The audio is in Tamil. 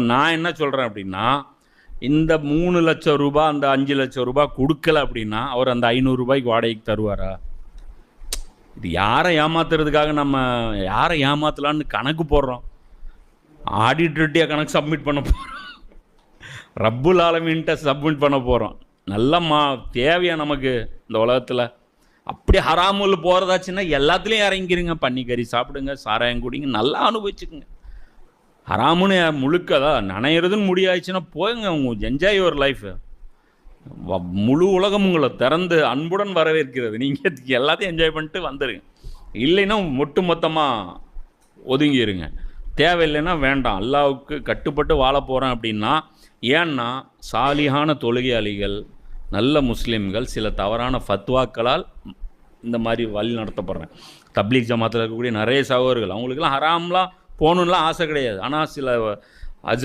நான் என்ன சொல்கிறேன் அப்படின்னா இந்த மூணு லட்சம் ரூபாய் அந்த அஞ்சு லட்சம் ரூபாய் கொடுக்கல அப்படின்னா அவர் அந்த ஐநூறு ரூபாய்க்கு வாடகைக்கு தருவாரா? இது யாரை ஏமாத்துறதுக்காக நம்ம யாரை ஏமாத்தலான்னு கணக்கு போடுறோம். ஆடிட்டர்ட்டியாக கணக்கு சப்மிட் பண்ண போகிறோம் ரப்புல் ஆலமீன்ட்ட சப்மிட் பண்ண போகிறோம் நல்ல மா தேவையா நமக்கு இந்த உலகத்தில்? அப்படி ஹராமுல் போகிறதாச்சுன்னா எல்லாத்துலேயும் இறங்கிருங்க. பன்னிக்கறி சாப்பிடுங்க சாராயம் குடிங்க நல்லா அனுபவிச்சுக்குங்க. ஹராமுன்னு முழுக்க தான் நனையிறதுன்னு முடியாச்சுன்னா போங்க உங்க என்ஜாய் யுவர் லைஃப் முழு உலகம் உங்களை திறந்து அன்புடன் வரவேற்கிறது. நீங்கள் எல்லாத்தையும் என்ஜாய் பண்ணிட்டு வந்துடுங்க இல்லைன்னா ஒட்டு மொத்தமாக ஒதுங்கிடுங்க தேவையில்லைன்னா வேண்டாம். அல்லாவுக்கு கட்டுப்பட்டு வாழ போகிறேன் அப்படின்னா ஏன்னா சாலிகான தொழுகையாளிகள் நல்ல முஸ்லீம்கள் சில தவறான ஃபத்வாக்களால் இந்த மாதிரி வழி நடத்தப்படுறேன். தப்லீக் ஜமாத்தில் இருக்கக்கூடிய நிறைய சகோதரர்கள் அவங்களுக்குலாம் ஹராம்லாம் போகணுன்லாம் ஆசை கிடையாது. ஆனால் சில